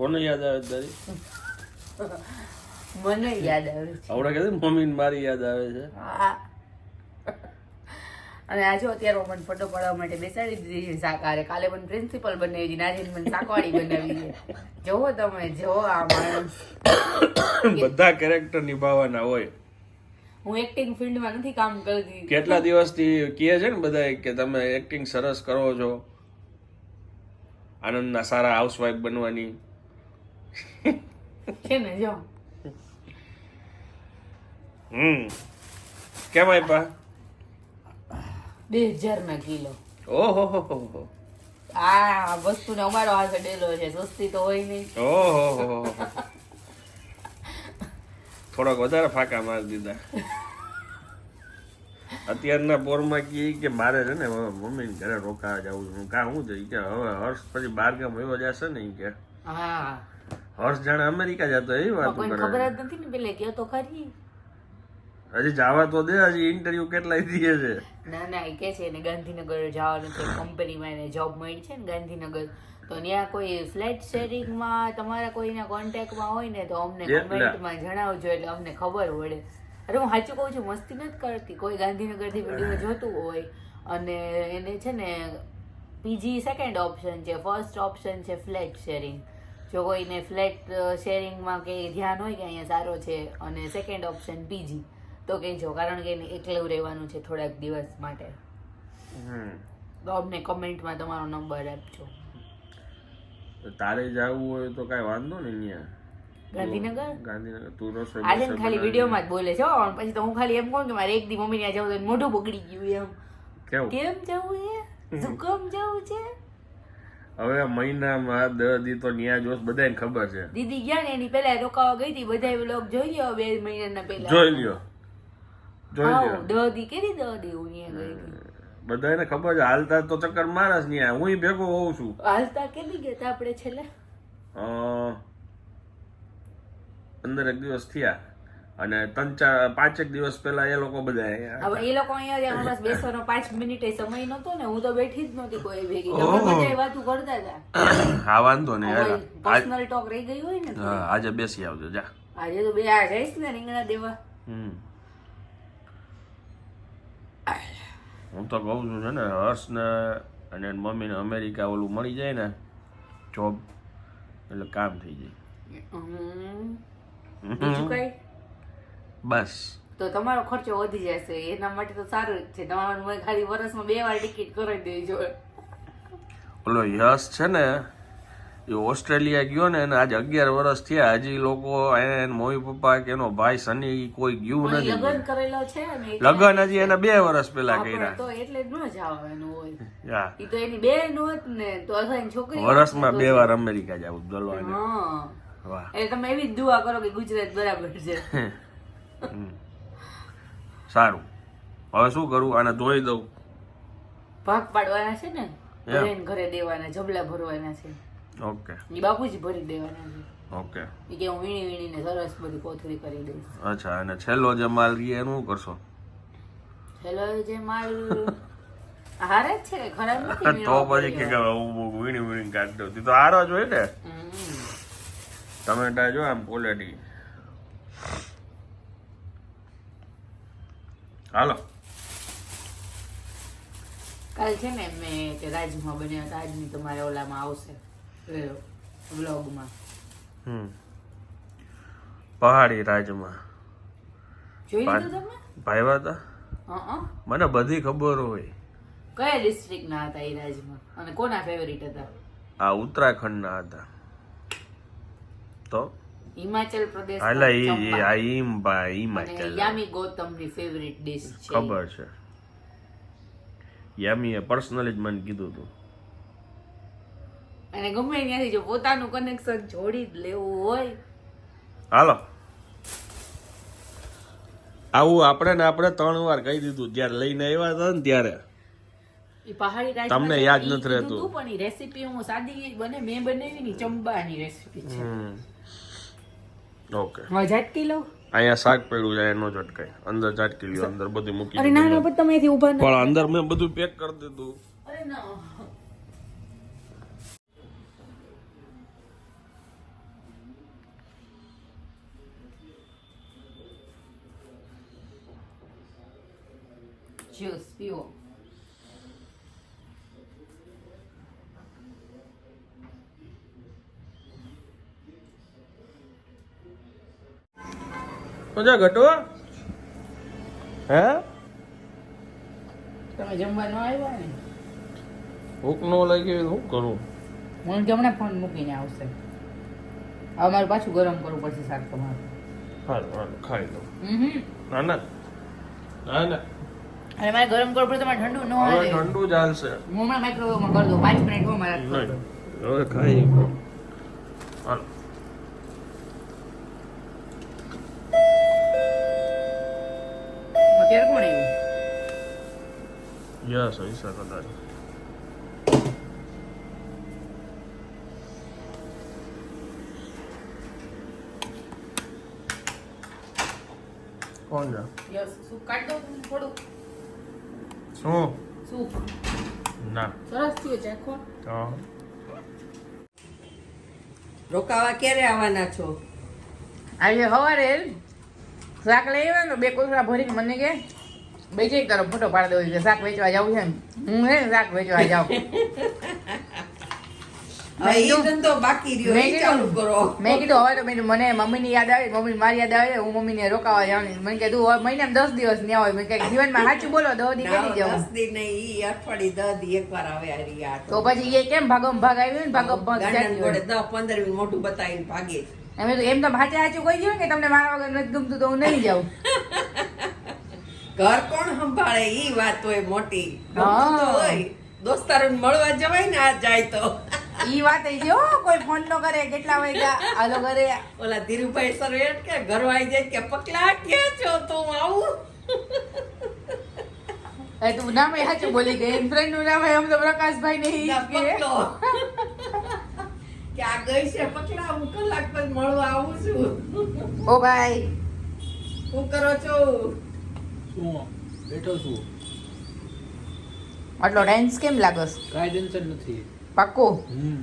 કોને યાદ આવે છે તારી? મને યાદ આવે છે. આવડે કીધું મમ્મી મારી યાદ આવે છે? હા. અને આજે અત્યારે મને ફોટો પાડવા માટે બેસાડી દીધી છે સાકારે કાલે મને પ્રિન્સિપલ બનાવી દીધી આજે મને સાકવાડી બનાવી છે. જોવો તમે જોવો આ માણસ. બધા કેરેક્ટર નિભાવવાના હોય. હું એક્ટિંગ ફિલ્ડમાં નથી કામ કરતી. કેટલા દિવસથી કહે છે ને બધા કે તમે એક્ટિંગ સરસ કરો છો. આનંદના સારા હાઉસવાઈફ બનવાની. છે ને જો. હમ. કેમ આપ્યા બે હજારમાં કિલો. ઓહો હો હો હો આ વસ્તુને અમારો હાથ ડેલો છે સસ્તી તો હોય નહીં. ઓહો હો હો હો. થોડોક વધારે ફાકા મારી દીધા. અત્યારના પોરમાં કી કે મારે છે ને મમ્મીને ઘરે રોકાવા જવું છું. હું કા હું જઈ? કે હવે હર્ષ પછી બાર ગામ એવો જશે ને કે. હા. હર્ષ જાણે અમેરિકા જતો એવી વાત કરે ખબર જ નથી ને પેલે ગયો તો ખરી. હજી જવા તો દે હજી ઇન્ટરવ્યુ કેટલાય દીએ છે. ના ના એ કે છે ને ગાંધીનગર જવાનું છે કંપનીમાં એને જોબ મળી છે ને ગાંધીનગર. તો ત્યાં કોઈ ફ્લેટ શેરિંગમાં તમારા કોઈના કોન્ટેક્ટમાં હોય ને તો અમને કમેન્ટમાં જણાવજો એટલે અમને ખબર પડે અરે હું સાચું કહું છું મસ્તી નથી કરતી. કોઈ ગાંધીનગરથી વીડિયો જોતું હોય અને એને છે ને પીજી સેકન્ડ ઓપ્શન છે ફર્સ્ટ ઓપ્શન છે ફ્લેટ શેરિંગ જો કોઈને ફ્લેટ શેરિંગમાં કે ધ્યાન હોય કે અહીંયા સારો છે અને સેકન્ડ ઓપ્શન પીજી તો કહેજો. કારણ કે એને એકલું રહેવાનું છે થોડાક દિવસ માટે. તો અમને કમેન્ટમાં તમારો નંબર આપજો. તારે જવું હોય તો કાંઈ વાંધો ને અહીંયા. ગાંધીનગર? ગાંધીનગર તું રસોઈ આજે ખાલી વિડીયોમાં જ બોલે છે હો. પછી તો હું ખાલી એમ કહું કે મારે એક દી મમ્મી ત્યાં જવું તો મોઢું બગડી ગયું એમ. કેમ જવું છે શું કેમ જવું છે? હવે મહિનામાં દસ દી તો ન્યા જોશ બધાને ખબર છે. દીદી ગયા ને એની પહેલા રોકાવા ગઈ હતી બધા વ્લોગ જોઈ લ્યો બે મહિનાના પહેલા. જોઈ લ્યો. જોઈ લ્યો. દહ દી કેરી દહ દી હું ન્યા ગઈ હતી? બધાને ખબર છે હાલતા તો ચક્કર મારસ ન્યા હું ભેગો હોઉં છું. હાલતા કેવી ગયા આપણે છેલ્લે? અ, પંદર એક દિવસ થયા. અને ત્રણ ચાર પાંચેક દિવસ પહેલા એ લોકો બધા હવે એ લોકો અહીંયા બસ બેસવાનો પાંચ મિનિટ સમય નતો ને હું તો બેઠી જ નહોતી કોઈ ભેગી. બધા વાતું કરતા હતા. હા વાંધો નહીં. પર્સનલ ટોક રહી ગઈ હોય ને હા આજે બેસી આવજો જા. આજે તો બે આ જઈશ ને રીંગણા દેવા. હમ. હું તો કહું છું છે ને હર્ષને અને મમ્મીને અમેરિકા ઓલું મળી જાય ને જોબ એટલે કામ થઈ જાય. હમ. બીજું કઈ? બસ. તો તમારો ખર્ચો વધી જશે એના માટે તો સારું જ છે. તમારું ખાલી વર્ષમાં બે વાર ટિકિટ કરાવી દેજો. ઓલો યશ છે ને એ ઓસ્ટ્રેલિયા ગયો ને એને આજે અગિયાર વર્ષ થયા. હજી લોકો એને મમ્મી પપ્પા કે એનો ભાઈ સની કોઈ ગયું નથી. લગ્ન કરેલો છે ને લગ્ન હજી એને બે વર્ષ પહેલા કર્યા. તો એટલે ન જવાનું હોય. એ તો એની બેન હોત ને તો છોકરી વર્ષમાં બે વાર અમેરિકા જવું વાહ. એટલે તમે એવી જ દુઆ કરો કે ગુજરાત બરાબર છે. સારું. હવે શું કરું? આને ધોઈ દઉં. ભાગ પાડવાના છે ને? ઘરે ને ઘરે દેવાના જબલા ભરવાના છે. ઓકે. એ બાપુજી ભરી દેવાના છે. ઓકે. એ કે હું વીણી વીણીને સરસ બધી કોથળી કરી દઈશ. અચ્છા અને છેલ્લો જે માલ રહીએ એનું શું કરશો? છેલ્લો જે માલ હારે જ છે ખરાબ નથી તો પછી કે. હું વીણી વીણી કાઢ દઉં. તી તો હારો જ હોય ને? તમે ટમેટા જો આમ ક્વોલિટી હાલો. કાલ છે ને મેં કે રાજમાં બન્યા હતા. આજની તમારે ઓલામાં આવશે વ્લોગમાં. હમ. પહાડી રાજમાં. જોઈ લીધું તમે ભાઈવા હતા? હં મને બધી ખબર હોય. કયા ડિસ્ટ્રિક્ટના હતા એ રાજમાં? અને કોના ફેવરિટ હતા? આ ઉત્તરાખંડના હતા. તો? હિમાચલ પ્રદેશ એટલે ઈ આ ઈમ ભાઈ ઈમ જ અને યામી ફેવરિટ ડિશ છે ખબર છે. યામીએ પર્સનલી જ મને કીધું હતું અને ગમે ત્યાંથી જો પોતાનું કનેક્શન જોડી જ લેવું હોય. હાલો. આવું આપણે ને આપણે ત્રણ વાર કહી દીધું. જ્યારે લઈને આવ્યા હતા ને ત્યારે. તમને યાદ નથી રહેતું. પણ રેસીપી હું સાદી બને મેં બનાવી ની ચંબાની રેસીપી છે. ઓકે ઝાટકી લઉં? અહીંયા શાક પડ્યું છે એનો ઝટકાય અંદર ઝટકી લ્યો અંદર બધું મૂકી અરે ના ના તમે અહીંથી ઊભા ના પણ અંદર મેં બધું પેક કરી દીધું. અરે ના. જ્યુસ પીઓ પીવો મજા ઘટો હે. તમે ન આવ્યા ને? ભૂખ ન લાગી હોય તો શું કરું? હું જમણે ફોન મૂકીને આવશે. હવે મારે પાછું ગરમ કરવું પડશે શાક તમારું. હાલ હાલ ખાઈ લો. હમ ના ના ના ના અને મારે ગરમ કરવું પડે તમારે ઠંડુ ન હોય ઠંડુ ચાલશે હું હમણાં માઇક્રોવેવમાં કરી દઉં પાંચ મિનિટ હું મારા હવે ખાઈ હાલ. યસ હૈસા that. કોણ છે યસ સૂપ કાઢ દો થોડું શું સૂપ ના સરસ થયું ચાખો હા રોકાવા ક્યારે આવવાના છો આજે સવારે શાક લઈ આવ્યા ને બે કોથળા ભરીને મને કે બે કરો ફોટો પાડી કે શાક વેચવા જવું છે હું હે શાક વેચવા જાઉં. હવે ઈ કીધું- ધંધો બાકી રહ્યો મેં કીધું કરો. મેં કીધું હવે તો મેં મને મમ્મીની યાદ આવે મમ્મી મારી યાદ આવે હું રોકાવા મને કે મહિનામાં દસ દિવસ ન્યા હોય. મેં કે જીવનમાં સાચું બોલો દો દી કરી કેદી જાઉં. દસ દી નહીં અઠવાડિયે દસ દી એકવાર આવે આ રહી આ તો પછી એ કેમ ભાગમ ભાગ આવ્યું ને ભાગમ ભાગ. દસ પંદર મિનિટ મોઢું બતાવીને ભાગે. અમે તો એમ તો સાચે સાચું કહી દઉં કે તમને મારા વગર નથી ગમતું તો હું નહીં જાઉં. ઘર કોણ સંભાળે ઈ વાત હોય મોટી. હા. હોય. દોસ્તારો મળવા જવાય ને આ જાય તો. ઈ વાત એ જો કોઈ ફોન નો કરે કેટલા વાગ્યા આલો કરે ઓલા ધીરુભાઈ સર એટ કે ઘર આવી જાય કે પકલા કે છો તું આવું? એ તું નામે હાચું બોલી ગઈ એમ ફ્રેન્ડનું નામ એમ તો પ્રકાશભાઈ ને ઈ ના, જ કે. આ ગઈ છે પકલા હું કલાક પછી મળવા આવું છું. ઓ ભાઈ. શું કરો છો? શું બેઠો છું? આટલો ટેન્સ કેમ લાગસ કાંઈ ટેન્શન નથી. પાક્કો? હમ.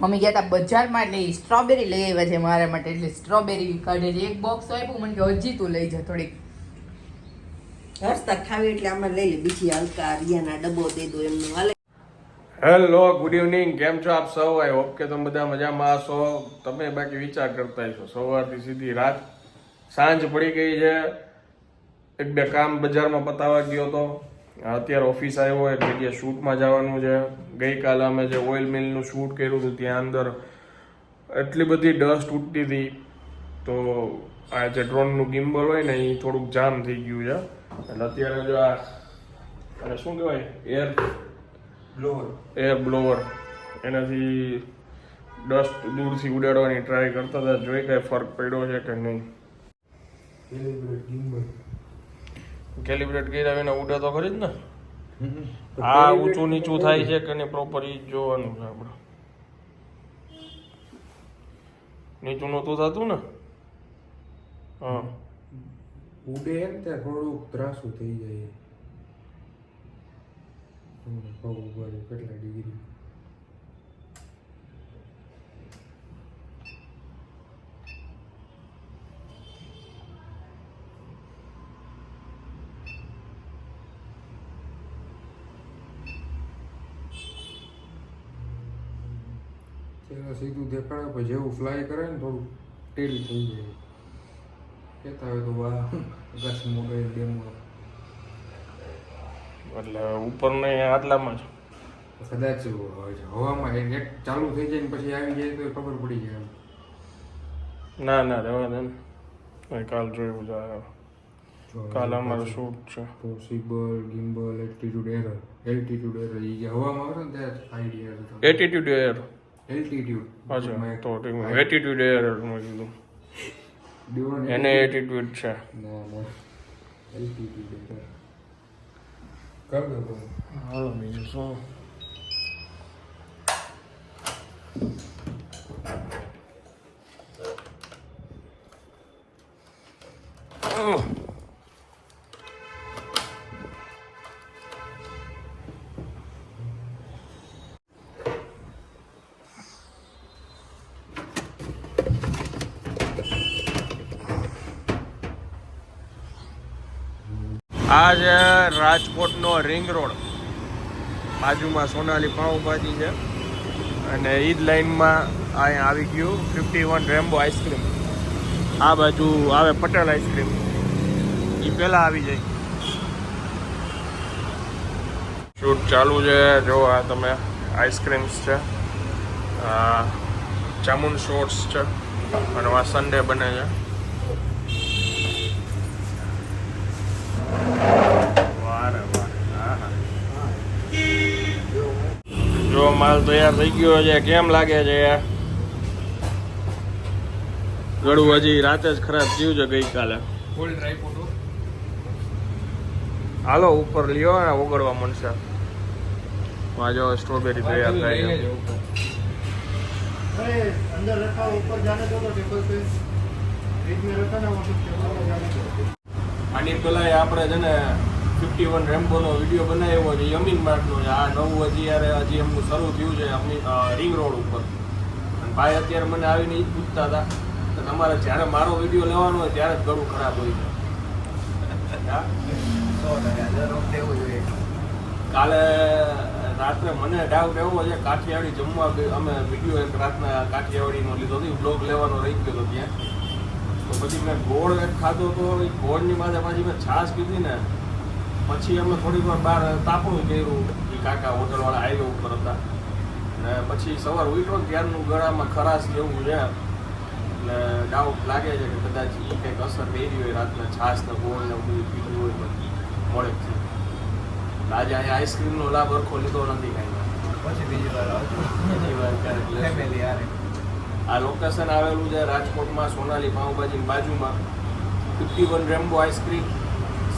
મમ્મી ગયા હતા બજારમાં એટલે સ્ટ્રોબેરી લઈ આવ્યા છે મારા માટે. એટલે સ્ટ્રોબેરી કાઢેલી એક બોક્સ આપ્યું મને કે હજી તું લઈ જા થોડીક. હર્ષતા ખાવી એટલે આમાં લઈ લે. બીજી હલકા રિયાના ડબ્બો દે દો એમનું. હાલે. હેલો ગુડ ઇવનિંગ કેમ છો આપ સૌ? આઈ હોપ કે તમે બધા મજામાં હશો. તમે બાકી વિચાર કરતા છો સવારથી સીધી રાત સાંજ પડી ગઈ છે. એક બે કામ બજારમાં પતાવા ગયો તો. અત્યારે ઓફિસ આવ્યો એક જગ્યાએ શૂટમાં જવાનું છે. ગઈકાલે અમે જે ઓઇલ મિલનું શૂટ કર્યું હતું ત્યાં અંદર એટલી બધી ડસ્ટ ઉઠતી હતી. તો આ જે ડ્રોનનું ગિમ્બલ હોય ને એ થોડુંક જામ થઈ ગયું છે. એટલે અત્યારે જો આ અને શું કહેવાય? એર બ્લોવર એર બ્લોવર એનાથી ડસ્ટ દૂરથી ઉડાડવાની ટ્રાય કરતા હતા. જોઈ કાંઈ ફરક પડ્યો છે કે નહીં? કેલિબ્રેટ કર્યા વિના ઉડે તો ખરી જ ને? આ ઊંચું નીચું થાય છે કે નહીં પ્રોપર ઈ જોવાનું છે આપણે. નીચું નહોતું થતું ને? હા. ઉડે એમ ત્યાં થોડુંક ત્રાસું થઈ જાય. કેટલા ડિગ્રી? ચહેરા સીધું દેખાડે પછી જેવું ફ્લાય કરે ને થોડું ટેડી થઈ જાય. કહેતા હોય તો વાહ આકાશ મોબાઈલ ડેમો એટલે ઉપર નહીં આટલામાં જ. કદાચ હવામાં એ નેટ ચાલુ થઈ જાય ને પછી આવી જાય તો ખબર પડી જાય ના ના રહેવા દે ને. કાલ જોયું જાય કાલ અમારું શૂટ છે. Possible gimbal altitude error altitude error એ હવામાં આવે ને ત્યાં આઈડિયા એટીટ્યુડ એર એલ્ટિટ્યુડ અચ્છા તો એટીટ્યુડ એર મેં કીધું એને એટીટ્યુડ છે. ના ના. એલ્ટિટ્યુડ એરર કર દો હાલો બીજું શું? ઉહ. આ રાજકોટનો રિંગ રોડ બાજુમાં સોનાલી પાઉંભાજી છે. અને એ લાઈનમાં અહીંયા આવી ગયું ફિફ્ટી વન રેમ્બો આઈસ્ક્રીમ આ બાજુ આવે પટેલ આઈસ્ક્રીમ એ પહેલાં આવી જાય. શૂટ ચાલુ છે. જો આ તમે આઈસ્ક્રીમ્સ છે. આ જામુન શોર્ટ્સ છે. અને આ સન્ડે બને છે. જો માલ તૈયાર થઈ ગયો છે કેમ લાગે છે ગળું હજી રાતે જ ખરાબ થયું છે ગઈકાલે ફૂલ ડ્રાય ફોટો હાલો ઉપર લ્યો ને ઓગળવા મળશે આ જો સ્ટ્રોબેરી તૈયાર થાય છે अरे अंदर रखा हो, ऊपर जाने दो तो टेबल पे फ्रिज में रखा ना वो सब टेबल पे जाने दो આની પેલા આપણે છે ને ફિફ્ટી વન રેમ્બોનો વીડિયો બનાવ્યો છે યમીન માર્ટનો છે. આ નવું હજી યારે હજી એમનું શરૂ થયું છે, અમી રિંગ રોડ ઉપર. અને ભાઈ અત્યારે મને આવીને એ પૂછતા હતા કે તમારે જ્યારે મારો વીડિયો લેવાનો હોય ત્યારે જ ગળું ખરાબ હોય છે? કાલે રાત્રે મને ડાઉટ એવો છે, કાઠિયાવાડી જમવા અમે વીડિયો એક રાતના કાઠિયાવાડીનો લીધો હતો બ્લોગ લેવાનો રહી ગયો હતો ત્યાં. તો પછી મેં ગોળ એક ખાધો તો એ ગોળની માથે પાછી મેં છાશ પીધી ને પછી અમે થોડીક વાર બહાર તાપણું કર્યું. એ કાકા હોટલવાળા હાઈવે ઉપર હતા. ને પછી સવાર ઉઠો ત્યારનું ગળામાં ખરાશ જેવું છે. એટલે ડાઉટ લાગે છે કે કદાચ એ કંઈક અસર થઈ રહી હોય રાતના છાશ ને ગોળ ને બધું પીધું હોય પછી મોડેકથી આજે અહીંયા આઈસ્ક્રીમનો લાભ અરખો લીધો નથી કાંઈ. પછી બીજી વાર બીજી વાર ક્યારેક. ફેમિલી યાર આ લોકેશન આવેલું છે રાજકોટમાં સોનાલી પાઉંભાજીની બાજુમાં. ફિફ્ટી વન રેમ્બો આઈસ્ક્રીમ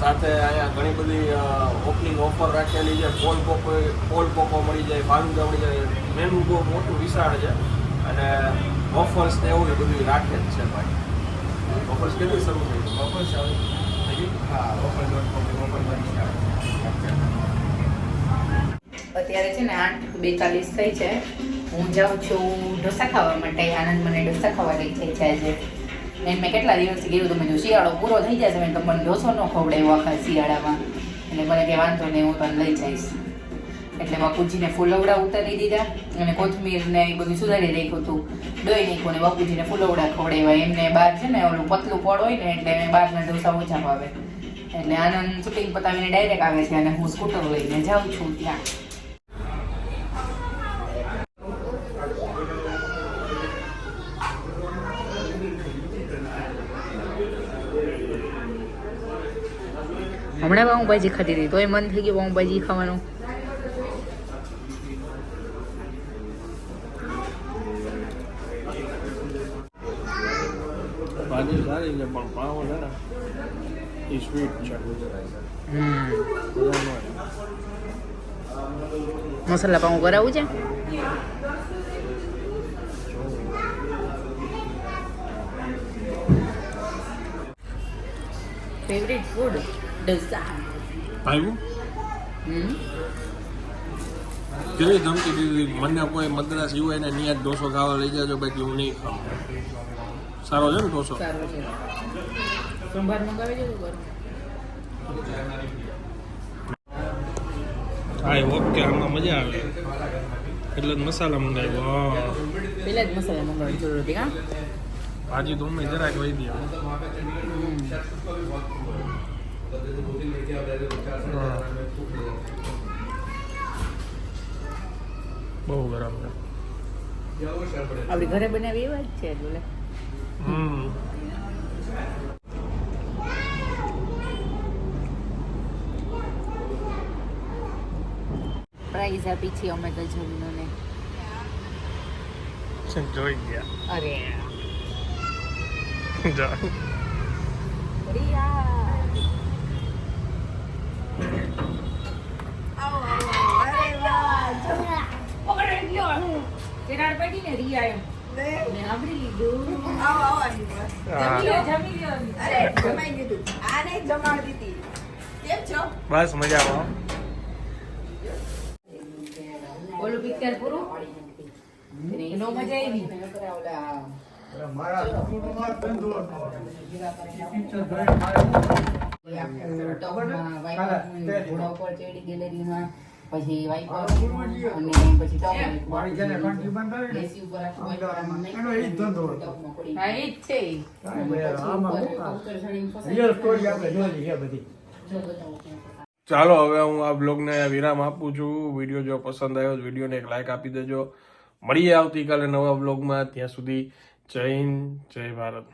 સાથે અહીંયા ઘણી બધી ઓપનિંગ ઓફર રાખેલી છે. કોલ કોકો કોલ પોકો મળી જાય ફાલુદા મળી જાય. મેનુ બહુ મોટું વિશાળ છે. અને ઓફર્સ ને એવું બધું રાખે જ છે ભાઈ. ઓફર્સ કેટલી શરૂ થઈ ઓફર્સ ચાલુ થઈ હા ઓફર ડોટ કોમ ઓફર બની અત્યારે છે ને આઠ બેતાલીસ થઈ છે. હું જાઉં છું ઢોસા ખાવા માટે. આનંદ મને ઢોસા ખાવા લઈ જાય છે આજે. મેં મેં કેટલા દિવસથી કીધું તમે જો શિયાળો પૂરો થઈ જશે. મેં તમને ઢોસો ન ખવડાવ્યો આખા શિયાળામાં. એટલે મને કે વાંધો નહીં, હું તને લઈ જઈશ. એટલે બાપુજીને ફૂલવડા ઉતારી દીધા અને કોથમીર ને એ બધું સુધારી રાખ્યું હતું. દોઈ નાખ્યું ને બાપુજીને ફૂલવડા ખવડાવ્યા. એમને બહાર છે ને ઓલું પતલું પડ હોય ને એટલે એને બહારના ઢોસા ઓછા ભાવે. એટલે આનંદ શૂટિંગ પતાવીને ડાયરેક્ટ આવે છે અને હું સ્કૂટર લઈને જાઉં છું ત્યાં. હમણાં પાઉંભાજી ખાધી હતી તોય મન થઈ ગયું પાઉંભાજી ખાવાનું. ભાજી સારી છે પણ પાવ છે ને એ સ્વીટ છે. હમ. બધા ન હોય. મસાલા પાઉં કરાવું છે? ફેવરેટ ફૂડ ડોસા ભાઈવું હમ કેટલી ધમકી દીધી મને કોઈ મદ્રાસ હોય ને નિયાત ઢોસો ખાવા લઈ જાજો બાકી હું નહીં ખાઉં સારો છે ને ઢોસો સારું છે સંભાર મંગાવી હા ઓકે આમાં મજા આવે એટલે જ મસાલા મંગાવ્યો પેલા જ મસાલા મંગાવવાની જરૂર હતી હા ભાજી તો અમે જરાક વહી દે બહુ ગરમ છે આપણી? ઘરે બનાવી એવા જ છે બોલે હમ. પ્રાઇઝ આપી છે અમે તો જમીનોને. જોઈ ગયા. અરે. જા રિયા કેરાડ પડી ને રિયા એમ મેં સાંભળી લીધું જમી લો જમી લો અરે જમાઈ દીધું આને જમાડી દીધી. કેમ છો? બસ મજામાં. ઓલું પિક્ચર પૂરું? નો મજા આવી. મારા પછી વાઈપર અને પછી ટબ એસી ઉપર ચાલો હવે હું આ બ્લોગને વિરામ આપું છું. વીડિયો જો પસંદ આવ્યો વિડીયોને એક લાઇક આપી દેજો. મળીએ આવતીકાલે નવા બ્લોગમાં. ત્યાં સુધી જય હિન્દ જય ભારત.